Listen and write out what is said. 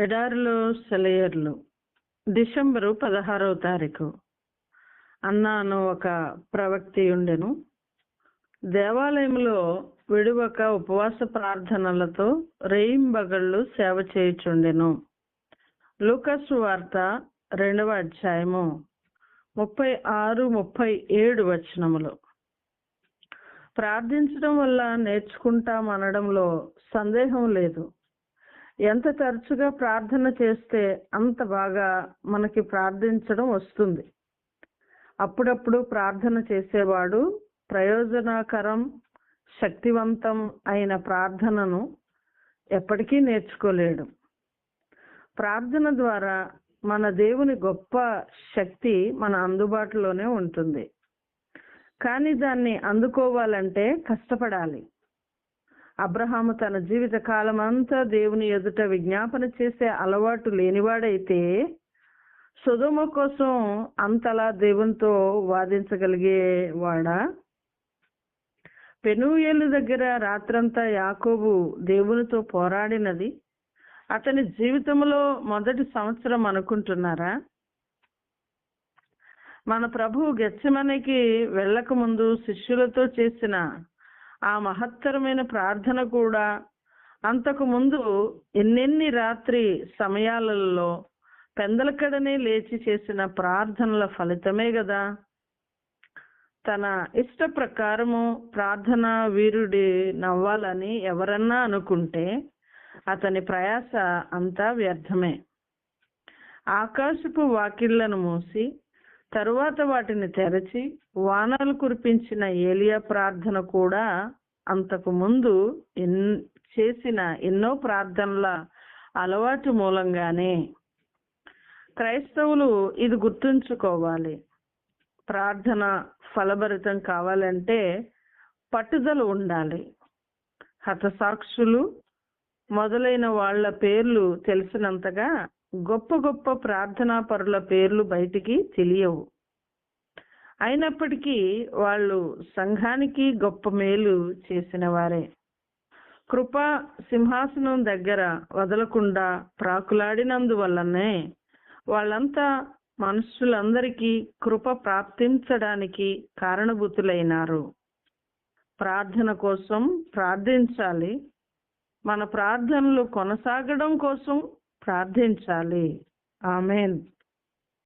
ఎడారిలో సెలయర్లు. డిసెంబరు పదహారవ తారీఖు. అన్నాను ఒక ప్రవక్తి ఉండెను. దేవాలయంలో విడువక ఉపవాస ప్రార్థనలతో రేయింబగళ్ళు సేవ చేయుచుండెను. లూకస్ వార్త రెండవ అధ్యాయము ముప్పై ఆరు ముప్పై ఏడు వచనములు. ప్రార్థించడం వల్ల నేర్చుకుంటామనడంలో సందేహం లేదు. ఎంత తరచుగా ప్రార్థన చేస్తే అంత బాగా మనకి ప్రార్థించడం వస్తుంది. అప్పుడప్పుడు ప్రార్థన చేసేవాడు ప్రయోజనకరం శక్తివంతం అయిన ప్రార్థనను ఎప్పటికీ నేర్చుకోలేడు. ప్రార్థన ద్వారా మన దేవుని గొప్ప శక్తి మన అందుబాటులోనే ఉంటుంది. కానీ దాన్ని అందుకోవాలంటే కష్టపడాలి. అబ్రహాము తన జీవిత కాలం అంతా దేవుని ఎదుట విజ్ఞాపన చేసే అలవాటు లేనివాడైతే సుధుమ కోసం అంతలా దేవునితో వాదించగలిగేవాడా పెనుయేలు దగ్గర రాత్రంతా యాకోబు దేవునితో పోరాడినది. అతని జీవితంలో మొదటి సంవత్సరం అనుకుంటున్నారా? మన ప్రభు గెచ్చమనికి వెళ్ళక ముందు శిష్యులతో చేసిన ఆ మహత్తరమైన ప్రార్థన కూడా అంతకు ముందు ఎన్నెన్ని రాత్రి సమయాలలో పెందలకడనే లేచి చేసిన ప్రార్థనల ఫలితమే కదా తన ఇష్ట ప్రకారము ప్రార్థన వీరుడి నవ్వాలని ఎవరన్నా అనుకుంటే అతని ప్రయాస అంతా వ్యర్థమే. ఆకాశపు వాకిళ్ళను మూసి తరువాత వాటిని తెరచి వానలు కురిపించిన ఏలియా ప్రార్థన కూడా అంతకు ముందు ఎన్ చేసిన ఎన్నో ప్రార్థనల అలవాటు మూలంగానే. క్రైస్తవులు ఇది గుర్తుంచుకోవాలి. ప్రార్థన ఫలభరితం కావాలంటే పట్టుదల ఉండాలి. హతసాక్షులు మొదలైన వాళ్ళ పేర్లు తెలిసినంతగా గొప్ప గొప్ప ప్రార్థనా పరుల పేర్లు బయటికి తెలియవు. అయినప్పటికీ వాళ్ళు సంఘానికి గొప్ప మేలు చేసిన వారే. కృప సింహాసనం దగ్గర వదలకుండా ప్రాకులాడినందువల్లనే వాళ్ళంతా మనుషులందరికీ కృప ప్రాప్తించడానికి కారణభూతులైనారు. ప్రార్థన కోసం ప్రార్థించాలి. మన ప్రార్థనలు కొనసాగడం కోసం ప్రార్థించాలి. ఆమెన్.